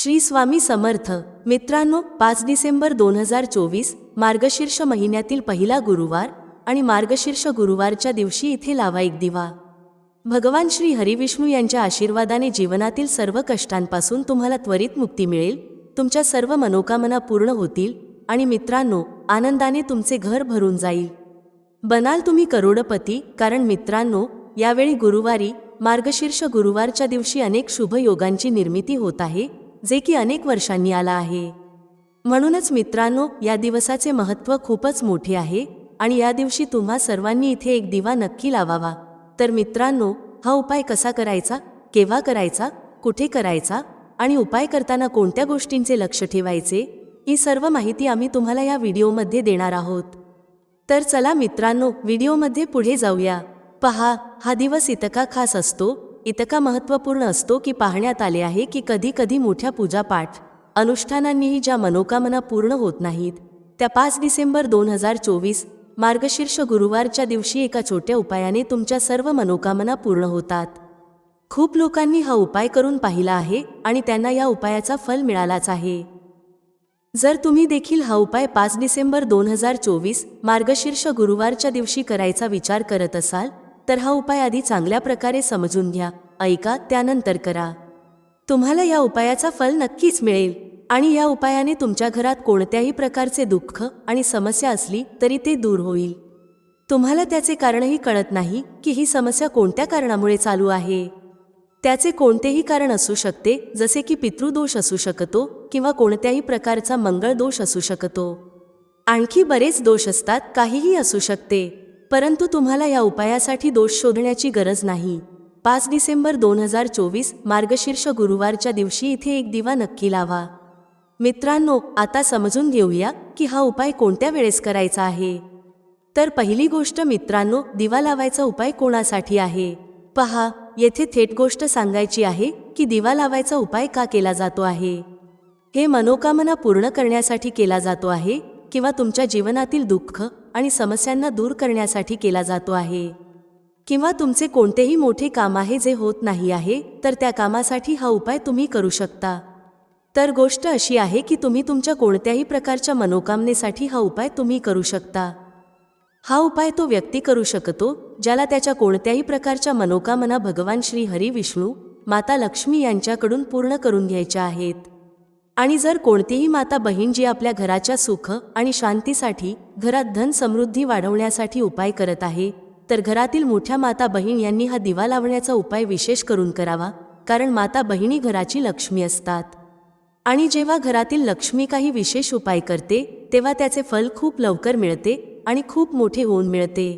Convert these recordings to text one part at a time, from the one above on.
श्री स्वामी समर्थ. मित्रांनो पाच डिसेंबर दोन हजार चोवीस मार्गशीर्ष महिन्यातील पहिला गुरुवार आणि मार्गशीर्ष गुरुवारच्या दिवशी इथे लावा एक दिवा. भगवान श्री हरिविष्णू यांच्या आशीर्वादाने जीवनातील सर्व कष्टांपासून तुम्हाला त्वरित मुक्ती मिळेल तुमच्या सर्व मनोकामना पूर्ण होतील आणि मित्रांनो आनंदाने तुमचे घर भरून जाईल. बनाल तुम्ही करोडपती कारण मित्रांनो यावेळी गुरुवारी मार्गशीर्ष गुरुवारच्या दिवशी अनेक शुभ योगांची निर्मिती होत आहे जे की अनेक वर्षांनी आला आहे. म्हणूनच मित्रांनो या दिवसाचे महत्त्व खूपच मोठे आहे आणि या दिवशी तुम्हा सर्वांनी इथे एक दिवा नक्की लावावा. तर मित्रांनो हा उपाय कसा करायचा केव्हा करायचा कुठे करायचा आणि उपाय करताना कोणत्या गोष्टींचे लक्ष ठेवायचे ही सर्व माहिती आम्ही तुम्हाला या व्हिडिओमध्ये देणार आहोत. तर चला मित्रांनो व्हिडिओमध्ये पुढे जाऊया. पहा हा दिवस इतका खास असतो इतका महत्त्वपूर्ण असतो की पाहण्यात आले आहे की कधी कधी मोठ्या पूजापाठ अनुष्ठानांनीही ज्या मनोकामना पूर्ण होत नाहीत त्या पाच डिसेंबर दोन हजार चोवीस मार्गशीर्ष गुरुवारच्या दिवशी एका छोट्या उपायाने तुमच्या सर्व मनोकामना पूर्ण होतात. खूप लोकांनी हा उपाय करून पाहिला आहे आणि त्यांना या उपायाचा फल मिळालाच आहे. जर तुम्ही देखील हा उपाय पाच डिसेंबर दोन हजार चोवीस मार्गशीर्ष गुरुवारच्या दिवशी करायचा विचार करत असाल तर हा उपाय आधी चांगल्या प्रकारे समजून घ्या. ऐका त्यानंतर करा. तुम्हाला या उपायाचा फल नक्कीच मिळेल. आणि या उपायाने तुमच्या घरात कोणत्याही प्रकारचे दुःख आणि समस्या असली तरी ते दूर होईल. तुम्हाला त्याचे कारणही कळत नाही की ही समस्या कोणत्या कारणामुळे चालू आहे. त्याचे कोणतेही कारण असू शकते जसे की पितृदोष असू शकतो किंवा कोणत्याही प्रकारचा मंगळ दोष असू शकतो. आणखी बरेच दोष असतात काहीही असू शकते. परंतु तुम्हाला या उपायासाठी दोष शोधण्याची गरज नाही. पाच डिसेंबर दोन हजार चोवीस मार्गशीर्ष गुरुवारच्या दिवशी इथे एक दिवा नक्की लावा. मित्रांनो आता समजून घेऊया की हा उपाय कोणत्या वेळेस करायचा आहे. तर पहिली गोष्ट मित्रांनो दिवा लावायचा उपाय कोणासाठी आहे? पहा येथे थेट गोष्ट सांगायची आहे की दिवा लावायचा उपाय का केला जातो आहे? हे मनोकामना पूर्ण करण्यासाठी केला जातो आहे किंवा तुमच्या जीवनातील दुःख आणि समस्यांना दूर करण्यासाठी केला जातो आहे. किंवा तुमचे कोणतेही मोठे काम आहे जे होत नाही आहे तर त्या कामासाठी हा उपाय तुम्ही करू शकता. तर गोष्ट अशी आहे की तुम्ही तुमच्या कोणत्याही प्रकारच्या मनोकामनेसाठी हा उपाय तुम्ही करू शकता. हा उपाय तो व्यक्ती करू शकतो ज्याला त्याच्या कोणत्याही प्रकारच्या मनोकामना भगवान श्री हरी विष्णू माता लक्ष्मी यांच्याकडून पूर्ण करून घ्यायच्या आहेत. आणि जर कोणतीही माता बहीण जी आपल्या घराच्या सुख आणि शांतीसाठी घरात धन समृद्धी वाढवण्यासाठी उपाय करत आहे तर घरातील मोठ्या माता बहीण यांनी हा दिवा लावण्याचा उपाय विशेष करून करावा कारण माता बहिणी घराची लक्ष्मी असतात. आणि जेव्हा घरातील लक्ष्मी काही विशेष उपाय करते तेव्हा त्याचे फल खूप लवकर मिळते आणि खूप मोठे होऊन मिळते.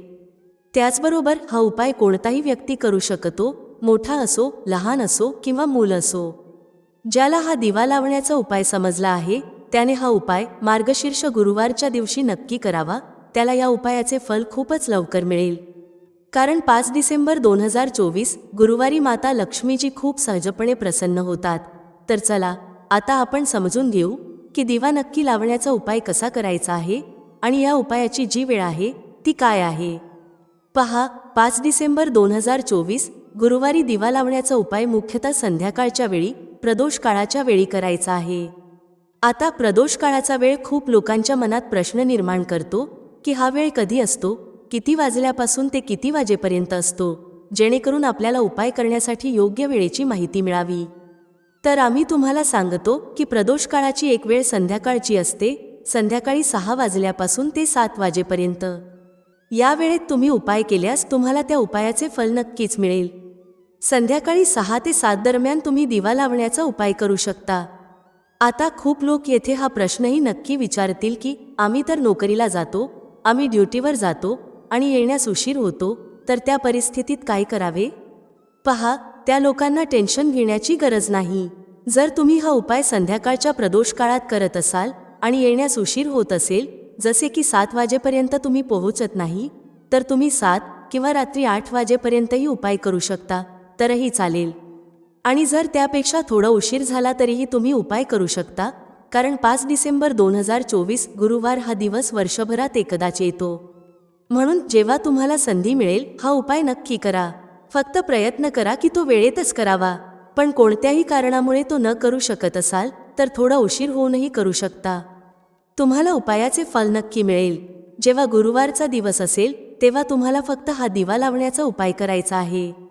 त्याचबरोबर हा उपाय कोणताही व्यक्ती करू शकतो मोठा असो लहान असो किंवा मूल असो. ज्याला हा दिवा लावण्याचा उपाय समजला आहे त्याने हा उपाय मार्गशीर्ष गुरुवारच्या दिवशी नक्की करावा. त्याला या उपायाचे फल खूपच लवकर मिळेल. कारण पाच डिसेंबर दोन हजार चोवीस गुरुवारी माता लक्ष्मीजी खूप सहजपणे प्रसन्न होतात. तर चला आता आपण समजून घेऊ की दिवा नक्की लावण्याचा उपाय कसा करायचा आहे आणि या उपायाची जी वेळ आहे ती काय आहे? पहा पाच डिसेंबर दोन हजार चोवीस गुरुवारी दिवा लावण्याचा उपाय मुख्यतः संध्याकाळच्या वेळी प्रदोष काळाच्या वेळी करायचा आहे. आता प्रदोष काळाचा वेळ खूप लोकांच्या मनात प्रश्न निर्माण करतो की हा वेळ कधी असतो किती वाजल्यापासून ते किती वाजेपर्यंत असतो जेणेकरून आपल्याला उपाय करण्यासाठी योग्य वेळेची माहिती मिळावी. तर आम्ही तुम्हाला सांगतो की प्रदोष काळाची एक वेळ संध्याकाळची असते संध्याकाळी सहा वाजल्यापासून ते सात वाजेपर्यंत. या वेळेत तुम्ही उपाय केल्यास तुम्हाला त्या उपायाचे फल नक्कीच मिळेल. संध्याकाळी सहा ते सात दरम्यान तुम्ही दिवा लावण्याचा उपाय करू शकता. आता खूप लोक येथे हा प्रश्नही नक्की विचारतील की आम्ही तर नोकरीला जातो आम्ही ड्युटीवर जातो आणि येण्यास उशीर होतो तर त्या परिस्थितीत काय करावे? पहा त्या लोकांना टेन्शन घेण्याची गरज नाही. जर तुम्ही हा उपाय संध्याकाळच्या प्रदोष काळात करत असाल आणि येण्यास उशीर होत असेल जसे की सात वाजेपर्यंत तुम्ही पोहोचत नाही तर तुम्ही सात किंवा रात्री आठ वाजेपर्यंतही उपाय करू शकता. तरही चालेल. आणि जर त्यापेक्षा थोडा उशीर झाला तरीही तुम्ही उपाय करू शकता कारण पाच डिसेंबर दोन हजार चोवीस गुरुवार हा दिवस वर्षभरात एकदाच येतो. म्हणून जेव्हा तुम्हाला संधी मिळेल हा उपाय नक्की करा. फक्त प्रयत्न करा की तो वेळेतच करावा. पण कोणत्याही कारणामुळे तो न करू शकत असाल तर थोडा उशीर होऊनही करू शकता. तुम्हाला उपायाचे फल नक्की मिळेल. जेव्हा गुरुवारचा दिवस असेल तेव्हा तुम्हाला फक्त हा दिवा लावण्याचा उपाय करायचा आहे.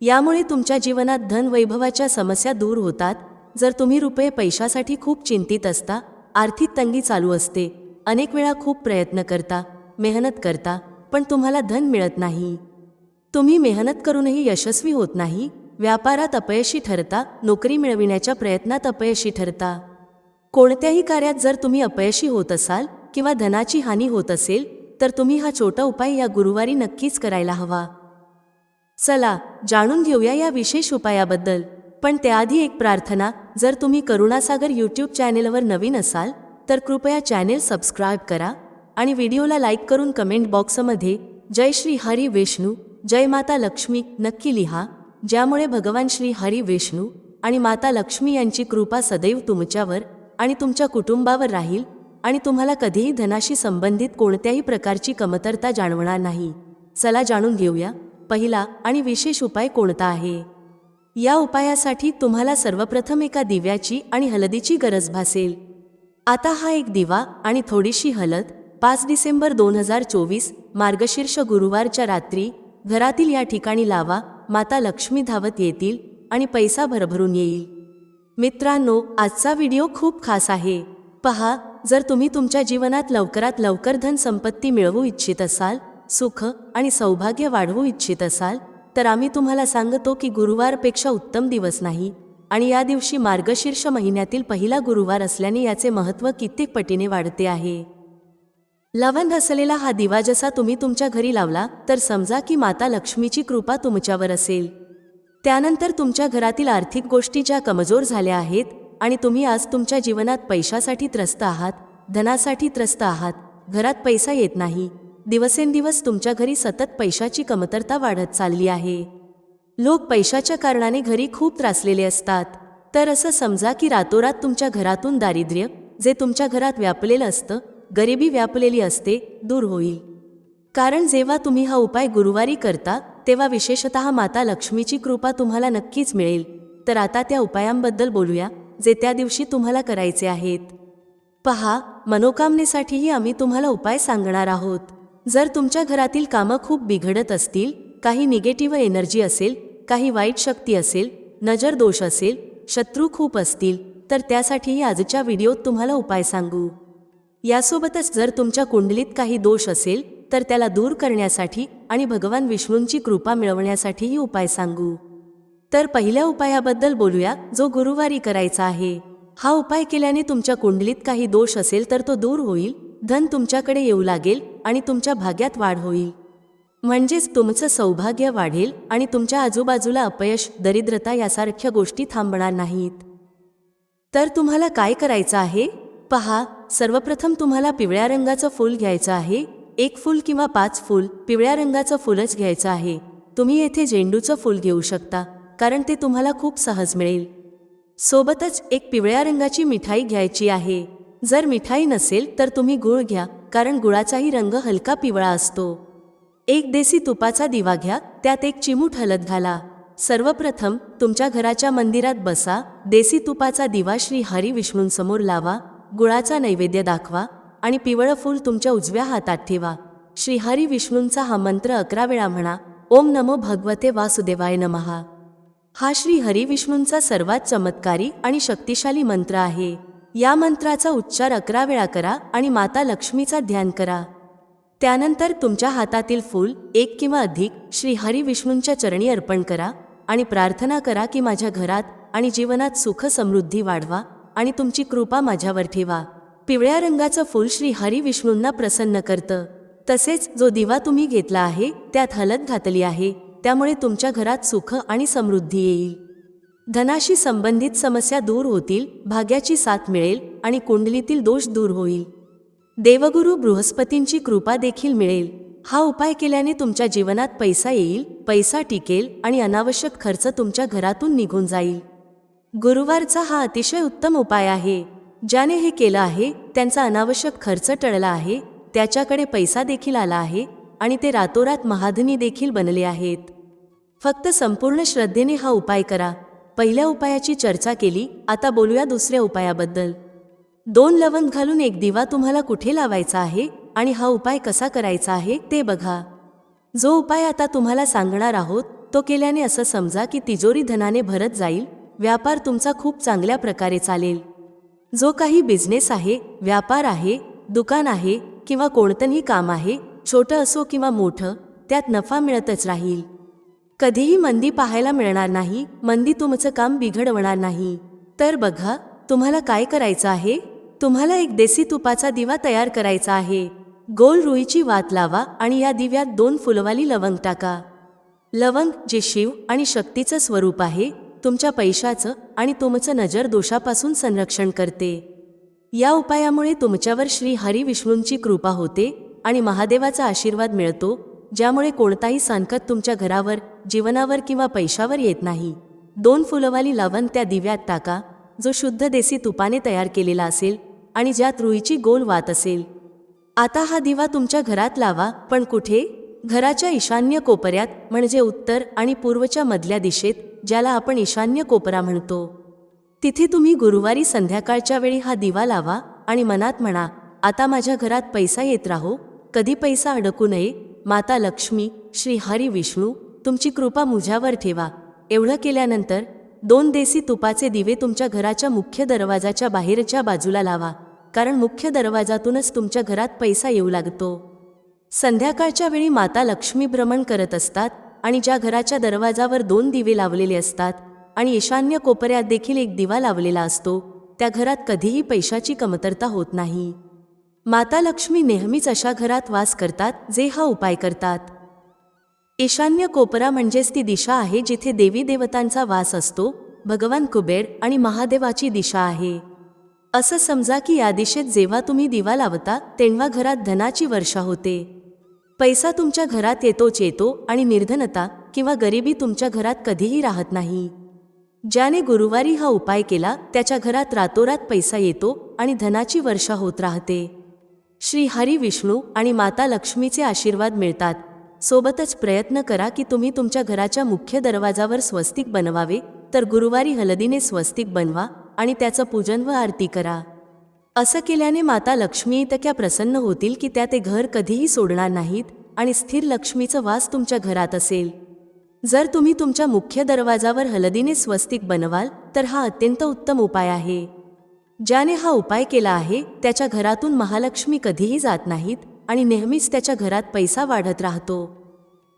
यामुळे तुमच्या जीवनात धनवैभवाच्या समस्या दूर होतात. जर तुम्ही रुपये पैशासाठी खूप चिंतित असता आर्थिक तंगी चालू असते. अनेक वेळा खूप प्रयत्न करता मेहनत करता पण तुम्हाला धन मिळत नाही. तुम्ही मेहनत करूनही यशस्वी होत नाही. व्यापारात अपयशी ठरता नोकरी मिळविण्याच्या प्रयत्नात अपयशी ठरता. कोणत्याही कार्यात जर तुम्ही अपयशी होत असाल किंवा धनाची हानी होत असेल तर तुम्ही हा छोटा उपाय या गुरुवारी नक्कीच करायला हवा. चला जाणून घेऊया या विशेष उपायाबद्दल. पण त्याआधी एक प्रार्थना जर तुम्ही करुणासागर यूट्यूब चॅनेलवर नवीन असाल तर कृपया चॅनेल सबस्क्राईब करा आणि व्हिडिओला लाईक करून कमेंट बॉक्समध्ये जय श्री हरी विष्णू जय माता लक्ष्मी नक्की लिहा ज्यामुळे भगवान श्री हरी विष्णू आणि माता लक्ष्मी यांची कृपा सदैव तुमच्यावर आणि तुमच्या कुटुंबावर राहील आणि तुम्हाला कधीही धनाशी संबंधित कोणत्याही प्रकारची कमतरता जाणवणार नाही. चला जाणून घेऊया. पहिला आणि विशेष उपाय कोणता आहे? या उपायासाठी तुम्हाला सर्वप्रथम एका दिव्याची आणि हलदीची गरज भासेल. आता हा एक दिवा आणि थोडीशी हलद पाच डिसेंबर दोन हजार चोवीस मार्गशीर्ष गुरुवारच्या रात्री घरातील या ठिकाणी लावा माता लक्ष्मी धावत येतील आणि पैसा भरभरून येईल. मित्रांनो आजचा व्हिडिओ खूप खास आहे. पहा जर तुम्ही तुमच्या जीवनात लवकरात लवकर धन संपत्ती मिळवू इच्छित असाल सुख आणि सौभाग्य वाढवू इच्छित असाल तर आम्ही तुम्हाला सांगतो की गुरुवारपेक्षा उत्तम दिवस नाही आणि या दिवशी मार्गशीर्ष महिन्यातील पहिला गुरुवार असल्याने याचे महत्त्व कित्येक पटीने वाढते आहे. लवंग असलेला हा दिवा जसा तुम्ही तुमच्या घरी लावला तर समजा की माता लक्ष्मीची कृपा तुमच्यावर असेल. त्यानंतर तुमच्या घरातील आर्थिक गोष्टी ज्या कमजोर झाल्या आहेत आणि तुम्ही आज तुमच्या जीवनात पैशासाठी त्रस्त आहात धनासाठी त्रस्त आहात घरात पैसा येत नाही दिवसेंदिवस तुमच्या घरी सतत पैशाची कमतरता वाढत चालली आहे. लोक पैशाच्या कारणाने घरी खूप त्रासलेले असतात. तर असं समजा की रातोरात तुमच्या घरातून दारिद्र्य जे तुमच्या घरात व्यापलेलं असतं गरिबी व्यापलेली असते दूर होईल. कारण जेव्हा तुम्ही हा उपाय गुरुवारी करता तेव्हा विशेषतः माता लक्ष्मीची कृपा तुम्हाला नक्कीच मिळेल. तर आता त्या उपायांबद्दल बोलूया जे त्या दिवशी तुम्हाला करायचे आहेत. पहा मनोकामनेसाठीही आम्ही तुम्हाला उपाय सांगणार आहोत. जर तुमच्या घरातील कामं खूप बिघडत असतील काही निगेटिव्ह एनर्जी असेल काही वाईट शक्ती असेल नजर दोष असेल शत्रू खूप असतील तर त्यासाठीही आजच्या व्हिडिओत तुम्हाला उपाय सांगू. यासोबतच जर तुमच्या कुंडलीत काही दोष असेल तर त्याला दूर करण्यासाठी आणि भगवान विष्णूंची कृपा मिळवण्यासाठीही उपाय सांगू. तर पहिल्या उपायाबद्दल बोलूया जो गुरुवारी करायचा आहे. हा उपाय केल्याने तुमच्या कुंडलीत काही दोष असेल तर तो दूर होईल धन तुमच्याकडे येऊ लागेल आणि तुमच्या भाग्यात वाढ होईल. म्हणजेच तुमचं सौभाग्य वाढेल आणि तुमच्या आजूबाजूला अपयश दरिद्रता यासारख्या गोष्टी थांबणार नाहीत. तर तुम्हाला काय करायचं आहे? पहा सर्वप्रथम तुम्हाला पिवळ्या रंगाचं फूल घ्यायचं आहे. एक फूल किंवा पाच फूल पिवळ्या रंगाचं फूलच घ्यायचं आहे. तुम्ही येथे झेंडूचं फूल घेऊ शकता कारण ते तुम्हाला खूप सहज मिळेल. सोबतच एक पिवळ्या रंगाची मिठाई घ्यायची आहे. जर मिठाई नसेल तर तुम्ही गुळ घ्या कारण गुळाचाही रंग हलका पिवळा असतो. एक देसी तुपाचा दिवा घ्या त्यात एक चिमूट हलद घाला. सर्वप्रथम तुमच्या घराच्या मंदिरात बसा देसी तुपाचा दिवा श्री हरी विष्णूंसमोर लावा गुळाचा नैवेद्य दाखवा आणि पिवळं फूल तुमच्या उजव्या हातात ठेवा. श्री हरी विष्णूंचा हा मंत्र अकरा वेळा म्हणा ओम नमो भगवते वासुदेवाय नमहा. हा श्री हरी विष्णूंचा सर्वात चमत्कारी आणि शक्तिशाली मंत्र आहे. या मंत्राचा उच्चार अकरा वेळा करा आणि माता लक्ष्मीचा ध्यान करा. त्यानंतर तुमच्या हातातील फूल एक किंवा अधिक श्री हरी विष्णूंच्या चरणी अर्पण करा आणि प्रार्थना करा की माझ्या घरात आणि जीवनात सुख समृद्धी वाढवा आणि तुमची कृपा माझ्यावर ठेवा. पिवळ्या रंगाचं फूल श्री हरी विष्णूंना प्रसन्न करतं. तसेच जो दिवा तुम्ही घेतला आहे त्यात हलत घातली आहे त्यामुळे तुमच्या घरात सुख आणि समृद्धी येईल. धनाशी संबंधित समस्या दूर होतील भाग्याची साथ मिळेल आणि कुंडलीतील दोष दूर होईल. देवगुरु बृहस्पतींची कृपा देखील मिळेल. हा उपाय केल्याने तुमच्या जीवनात पैसा येईल पैसा टिकेल आणि अनावश्यक खर्च तुमच्या घरातून निघून जाईल. गुरुवारचा हा अतिशय उत्तम उपाय आहे. ज्याने हे केलं आहे त्यांचा अनावश्यक खर्च टळला आहे त्याच्याकडे पैसा देखील आला आहे आणि ते रातोरात महाधनी देखील बनले आहेत. फक्त संपूर्ण श्रद्धेने हा उपाय करा. पहिल्या उपायाची चर्चा केली आता बोलूया दुसऱ्या उपायाबद्दल. दोन लवंग घालून एक दिवा तुम्हाला कुठे लावायचा आहे आणि हा उपाय कसा करायचा आहे ते बघा. जो उपाय आता तुम्हाला सांगणार आहोत तो केल्याने असं समजा की तिजोरी धनाने भरत जाईल व्यापार तुमचा खूप चांगल्या प्रकारे चालेल. जो काही बिझनेस आहे व्यापार आहे दुकान आहे किंवा कोणतंही काम आहे छोटं असो किंवा मोठं त्यात नफा मिळतच राहील. कधीही मंदी पाहायला मिळणार नाही मंदी तुमचं काम बिघडवणार नाही. तर बघा तुम्हाला काय करायचं आहे? तुम्हाला एक देसी तुपाचा दिवा तयार करायचा आहे. गोल रुईची वात लावा आणि या दिव्यात दोन फुलवाली लवंग टाका. लवंग जे शिव आणि शक्तीचं स्वरूप आहे तुमच्या पैशाचं आणि तुमचं नजर दोषापासून संरक्षण करते. या उपायामुळे तुमच्यावर श्री हरी विष्णूंची कृपा होते आणि महादेवाचा आशीर्वाद मिळतो ज्यामुळे कोणताही संकट तुमच्या घरावर जीवनावर किंवा पैशावर येत नाही. दोन फुलवाली लावण त्या दिव्यात टाका जो शुद्ध देसी तुपाने तयार केलेला असेल आणि ज्यात रुईची गोल वात असेल. आता हा दिवा तुमच्या घरात लावा पण कुठे? घराच्या ईशान्य कोपऱ्यात म्हणजे उत्तर आणि पूर्वच्या मधल्या दिशेत ज्याला आपण ईशान्य कोपरा म्हणतो. तिथे तुम्ही गुरुवारी संध्याकाळच्या वेळी हा दिवा लावा आणि मनात म्हणा आता माझ्या घरात पैसा येत राहो कधी पैसा अडकू नये माता लक्ष्मी श्री हरी विष्णू तुमची कृपा मुझ्यावर ठेवा. एवढं केल्यानंतर दोन देसी तुपाचे दिवे तुमच्या घराच्या मुख्य दरवाजाच्या बाहेरच्या बाजूला लावा. कारण मुख्य दरवाजातूनच तुमच्या घरात पैसा येऊ लागतो. संध्याकाळच्या वेळी माता लक्ष्मी भ्रमण करत असतात आणि ज्या घराच्या दरवाजावर दोन दिवे लावलेले असतात आणि ईशान्य कोपऱ्यात देखील एक दिवा लावलेला असतो त्या घरात कधीही पैशाची कमतरता होत नाही. माता लक्ष्मी नेहमीच अशा घरात वास करतात जे हा उपाय करतात. ईशान्य कोपरा म्हणजेच ती दिशा आहे जिथे देवी देवतांचा वास असतो भगवान कुबेर आणि महादेवाची दिशा आहे. असं समजा की या दिशेत जेव्हा तुम्ही दिवा लावता तेव्हा घरात धनाची वर्षा होते. पैसा तुमच्या घरात येतोच येतो आणि निर्धनता किंवा गरिबी तुमच्या घरात कधीही राहत नाही. ज्याने गुरुवारी हा उपाय केला त्याच्या घरात रातोरात पैसा येतो आणि धनाची वर्षा होत राहते. श्री हरी विष्णू आणि माता लक्ष्मीचे आशीर्वाद मिळतात. सोबतच प्रयत्न करा की तुम्ही तुमच्या घराच्या मुख्य दरवाजावर स्वस्तिक बनवावे तर गुरुवारी हलदीने स्वस्तिक बनवा आणि त्याचं पूजन व आरती करा. असं केल्याने माता लक्ष्मी इतक्या प्रसन्न होतील की त्या ते घर कधीही सोडणार नाहीत आणि स्थिर लक्ष्मीचं वास तुमच्या घरात असेल. जर तुम्ही तुमच्या मुख्य दरवाजावर हलदीने स्वस्तिक बनवाल तर हा अत्यंत उत्तम उपाय आहे. ज्याने हा उपाय केला आहे त्याच्या घरातून महालक्ष्मी कधीही जात नाहीत आणि नेहमीच त्याच्या घरात पैसा वाढत राहतो.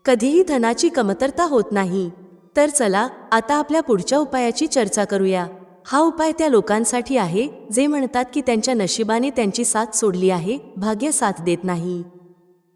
कधीही धनाची कमतरता होत नाही. तर चला आता आपल्या पुढच्या उपायाची चर्चा करूया. हा उपाय त्या लोकांसाठी आहे जे म्हणतात की त्यांच्या नशिबाने त्यांची साथ सोडली आहे भाग्य साथ देत नाही.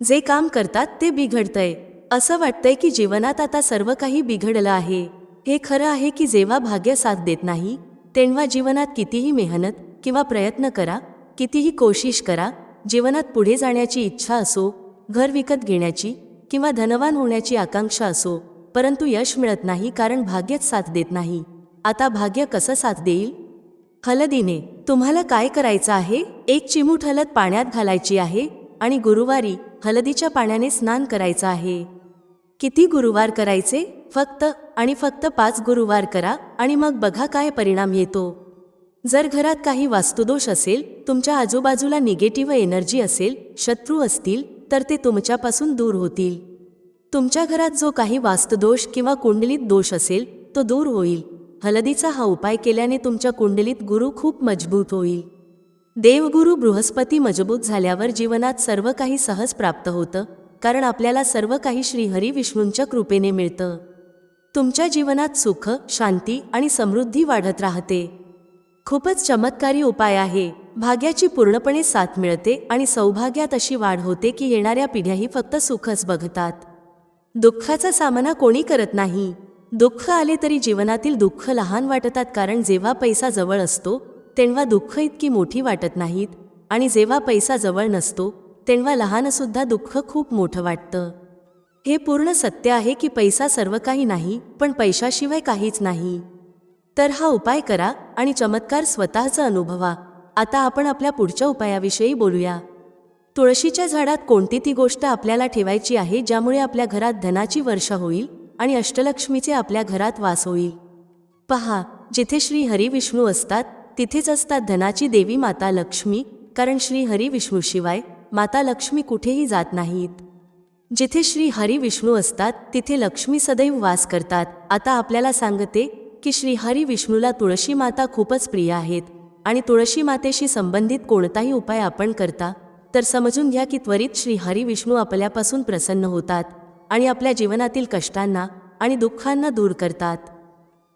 जे काम करतात ते बिघडतंय. असं वाटतंय की जीवनात आता सर्व काही बिघडलं आहे. हे खरं आहे की जेव्हा भाग्य साथ देत नाही तेव्हा जीवनात कितीही मेहनत किंवा प्रयत्न करा कितीही कोशिश करा जीवनात पुढे जाण्याची इच्छा असो घर विकत घेण्याची किंवा धनवान होण्याची आकांक्षा असो परंतु यश मिळत नाही कारण भाग्यच साथ देत नाही. आता भाग्य कसं साथ देईल? हलदीने तुम्हाला काय करायचं आहे? एक चिमूट हलद पाण्यात घालायची आहे आणि गुरुवारी हलदीच्या पाण्याने स्नान करायचं आहे. किती गुरुवार करायचे? फक्त आणि फक्त पाच गुरुवार करा आणि मग बघा काय परिणाम येतो. जर घरात काही वास्तुदोष असेल तुमच्या आजूबाजूला निगेटिव्ह एनर्जी असेल शत्रू असतील तर ते तुमच्यापासून दूर होतील. तुमच्या घरात जो काही वास्तुदोष किंवा कुंडलीत दोष असेल तो दूर होईल. हलदीचा हा उपाय केल्याने तुमच्या कुंडलीत गुरु खूप मजबूत होईल. देवगुरु बृहस्पती मजबूत झाल्यावर जीवनात सर्व काही सहज प्राप्त होतं. कारण आपल्याला सर्व काही श्रीहरी विष्णूंच्या कृपेने मिळतं. तुमच्या जीवनात सुख शांती आणि समृद्धी वाढत राहते. खूपच चमत्कारी उपाय आहे. भाग्याची पूर्णपणे साथ मिळते आणि सौभाग्यात अशी वाढ होते की येणाऱ्या पिढ्याही फक्त सुखच बघतात. दुःखाचा सामना कोणी करत नाही. दुःख आले तरी जीवनातील दुःख लहान वाटतात कारण जेव्हा पैसा जवळ असतो तेव्हा दुःख इतकी मोठी वाटत नाहीत आणि जेव्हा पैसा जवळ नसतो तेव्हा लहानसुद्धा दुःख खूप मोठं वाटतं. हे पूर्ण सत्य आहे की पैसा सर्व काही नाही पण पैशाशिवाय काहीच नाही. तर हा उपाय करा आणि चमत्कार स्वतःचा अनुभवा. आता आपण आपल्या पुढच्या उपायाविषयी बोलूया. तुळशीच्या झाडात कोणती ती गोष्ट आपल्याला ठेवायची आहे ज्यामुळे आपल्या घरात धनाची वर्षा होईल आणि अष्टलक्ष्मीचे आपल्या घरात वास होईल? पहा जिथे श्री हरी विष्णू असतात तिथेच असतात धनाची देवी माता लक्ष्मी कारण श्री हरी विष्णूशिवाय माता लक्ष्मी कुठेही जात नाहीत. जिथे श्री हरी विष्णू असतात तिथे लक्ष्मी सदैव वास करतात. आता आपल्याला सांगते की श्री हरी विष्णूला तुळशी माता खूपच प्रिय आहेत. आणि तुळशी मातेशी संबंधित कोणताही उपाय आपण करता तर समजून घ्या की त्वरित श्री हरी विष्णू आपल्यापासून प्रसन्न होतात आणि आपल्या जीवनातील कष्टांना आणि दुःखांना दूर करतात.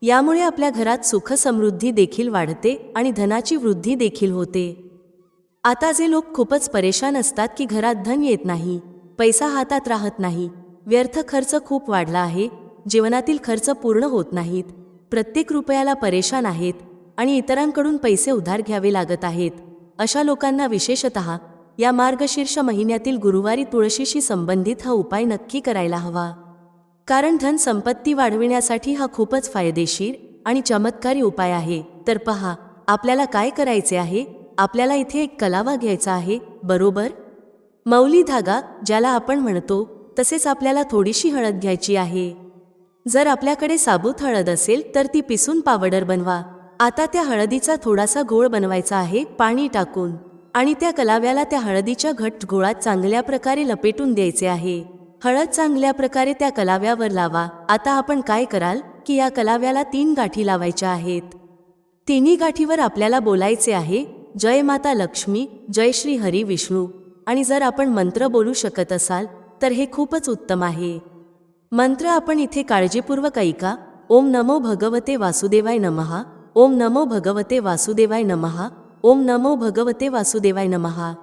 यामुळे आपल्या घरात सुखसमृद्धी देखील वाढते आणि धनाची वृद्धी देखील होते. आता जे लोक खूपच परेशान असतात की घरात धन येत नाही पैसा हातात राहत नाही व्यर्थ खर्च खूप वाढला आहे जीवनातील खर्च पूर्ण होत नाहीत प्रत्येक रुपयाला परेशान आहेत आणि इतरांकडून पैसे उधार घ्यावे लागत आहेत अशा लोकांना विशेषत या मार्गशीर्ष महिन्यातील गुरुवारी तुळशीशी संबंधित हा उपाय नक्की करायला हवा. कारण धन संपत्ती वाढविण्यासाठी हा खूपच फायदेशीर आणि चमत्कारी उपाय आहे. तर पहा आपल्याला काय करायचे आहे? आपल्याला इथे एक कलावा घ्यायचा आहे बरोबर? मौली धागा ज्याला आपण म्हणतो तसेच आपल्याला थोडीशी हळद घ्यायची आहे. जर आपल्याकडे साबूत हळद असेल तर ती पिसून पावडर बनवा. आता त्या हळदीचा थोडासा घोळ बनवायचा आहे पाणी टाकून. आणि त्या कलाव्याला त्या हळदीच्या घट घोळात चांगल्या प्रकारे लपेटून द्यायचे आहे. हळद चांगल्या प्रकारे त्या कलाव्यावर लावा. आता आपण काय कराल की या कलाव्याला तीन गाठी लावायच्या आहेत. तिन्ही गाठीवर आपल्याला बोलायचे आहे जय माता लक्ष्मी जय श्री हरी विष्णू. आणि जर आपण मंत्र बोलू शकत असाल तर हे खूपच उत्तम आहे. मंत्र आपण इथे काळजीपूर्वक ऐका. ओम नमो भगवते वासुदेवाय नमहा ओम नमो भगवते वासुदेवाय नमहा ओम नमो भगवते वासुदेवाय नमहा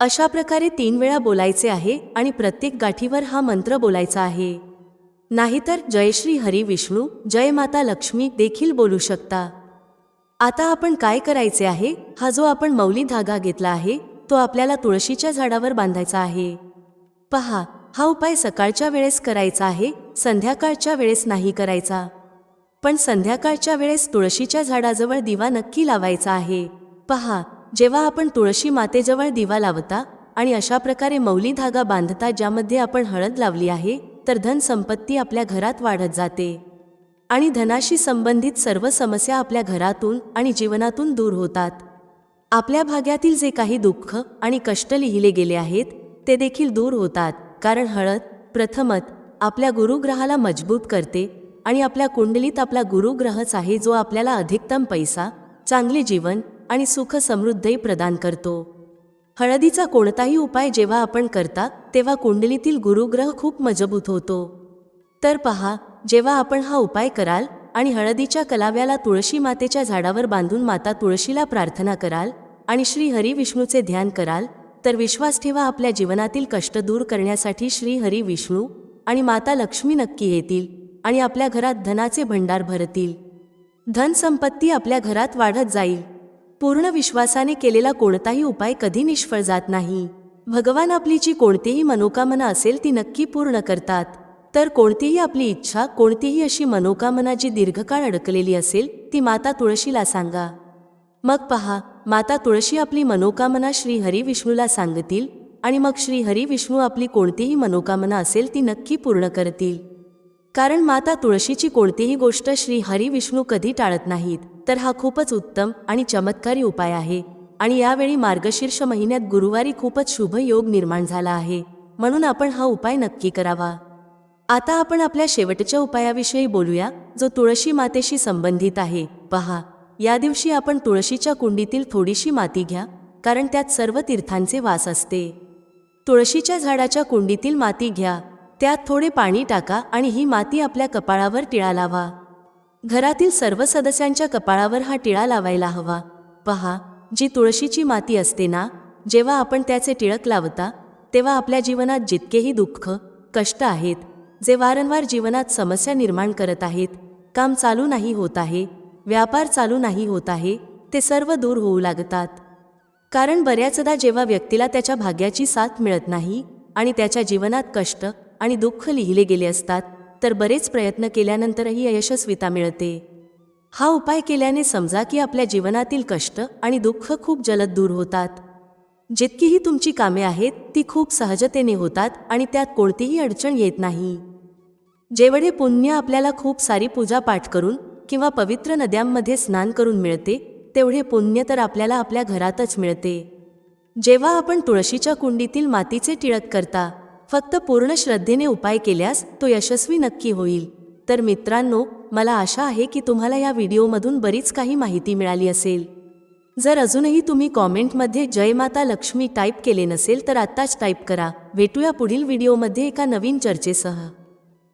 अशा प्रकारे तीन वेळा बोलायचे आहे आणि प्रत्येक गाठीवर हा मंत्र बोलायचा आहे. नाहीतर जय श्री हरी विष्णू जय माता लक्ष्मी देखील बोलू शकता. आता आपण काय करायचे आहे? हा जो आपण मौली धागा घेतला आहे तो आपल्याला तुळशीच्या झाडावर बांधायचा आहे. पहा हा उपाय सकाळच्या वेळेस करायचा आहे संध्याकाळच्या वेळेस नाही करायचा. पण संध्याकाळच्या वेळेस तुळशीच्या झाडाजवळ दिवा नक्की लावायचा आहे. पहा जेव्हा आपण तुळशी मातेजवळ दिवा लावता आणि अशा प्रकारे मौली धागा बांधता ज्यामध्ये आपण हळद लावली आहे तर धनसंपत्ती आपल्या घरात वाढत जाते. आणि धनाशी संबंधित सर्व समस्या आपल्या घरातून आणि जीवनातून दूर होतात. आपल्या भाग्यातील जे काही दुःख आणि कष्ट लिहिले गेले आहेत ते देखील दूर होतात कारण हळद प्रथमत आपल्या गुरुग्रहाला मजबूत करते आणि आपल्या कुंडलीत आपला गुरुग्रहच आहे जो आपल्याला अधिकतम पैसा चांगले जीवन आणि सुख समृद्धही प्रदान करतो. हळदीचा कोणताही उपाय जेव्हा आपण करता तेव्हा कुंडलीतील गुरुग्रह खूप मजबूत होतो. तर पहा जेव्हा आपण हा उपाय कराल आणि हळदीच्या कलाव्याला तुळशी मातेच्या झाडावर बांधून माता तुळशीला प्रार्थना कराल आणि श्री हरी विष्णूचे ध्यान कराल तर विश्वास ठेवा आपल्या जीवनातील कष्ट दूर करण्यासाठी श्री हरी विष्णू आणि माता लक्ष्मी नक्की येतील आणि आपल्या घरात धनाचे भंडार भरतील. धनसंपत्ती आपल्या घरात वाढत जाईल. पूर्ण विश्वासाने केलेला कोणताही उपाय कधी निष्फळ जात नाही. भगवान आपली जी कोणतीही मनोकामना असेल ती नक्की पूर्ण करतात. तर कोणतीही आपली इच्छा कोणतीही अशी मनोकामना जी दीर्घकाळ अडकलेली असेल ती माता तुळशीला सांगा. मग पहा माता तुळशी आपली मनोकामना श्री हरी विष्णूला सांगतील आणि मग श्री हरी विष्णू आपली कोणतीही मनोकामना असेल ती नक्की पूर्ण करतील. कारण माता तुळशीची कोणतीही गोष्ट श्री हरी विष्णू कधी टाळत नाहीत तर हा खूपच उत्तम आणि चमत्कारी उपाय आहे. आणि यावेळी मार्गशीर्ष महिन्यात गुरुवारी खूपच शुभ योग निर्माण झाला आहे. म्हणून आपण हा उपाय नक्की करावा. आता आपण आपल्या शेवटच्या उपायाविषयी बोलूया जो तुळशी मातेशी संबंधित आहे. पहा या दिवशी आपण तुळशीच्या कुंडीतील थोडीशी माती घ्या कारण त्यात सर्व तीर्थांचे वास असते. तुळशीच्या झाडाच्या कुंडीतील माती घ्या त्यात थोडे पाणी टाका आणि ही माती आपल्या कपाळावर टिळा लावा. घरातील सर्व सदस्यांच्या कपाळावर हा टिळा लावायला हवा. पहा जी तुळशीची माती असते ना जेव्हा आपण त्याचे टिळक लावता तेव्हा आपल्या जीवनात जितकेही दुःख कष्ट आहेत जे वारंवार जीवनात समस्या निर्माण करत आहेत काम चालू नाही होत आहे व्यापार चालू नाही होत आहे ते सर्व दूर होऊ लागतात. कारण बऱ्याचदा जेव्हा व्यक्तीला त्याच्या भाग्याची साथ मिळत नाही आणि त्याच्या जीवनात कष्ट आणि दुःख लिहिले गेले असतात तर बरेच प्रयत्न केल्यानंतरही यशस्विता मिळते. हा उपाय केल्याने समजा की आपल्या जीवनातील कष्ट आणि दुःख खूप जलद दूर होतात. जितकीही तुमची कामे आहेत ती खूप सहजतेने होतात आणि त्यात कोणतीही अडचण येत नाही. जेवढे पुण्य आपल्याला खूप सारी पूजा पाठ करून किंवा पवित्र नद्यांमध्ये स्नान करून मिळते तेवढे पुण्य तर आपल्याला आपल्या घरातच मिळते. जेव्हा आपण तुळशीच्या कुंडीतील मातीचे टिळक करता फक्त पूर्ण श्रद्धेने उपाय केल्यास तो यशस्वी नक्की होईल. तर मित्रांनो मला आशा आहे की तुम्हाला या व्हिडिओमधून बरीच काही माहिती मिळाली असेल. जर अजूनही तुम्ही कॉमेंटमध्ये जय माता लक्ष्मी टाईप केले नसेल तर आत्ताच टाईप करा. भेटूया पुढील व्हिडिओमध्ये एका नवीन चर्चेसह.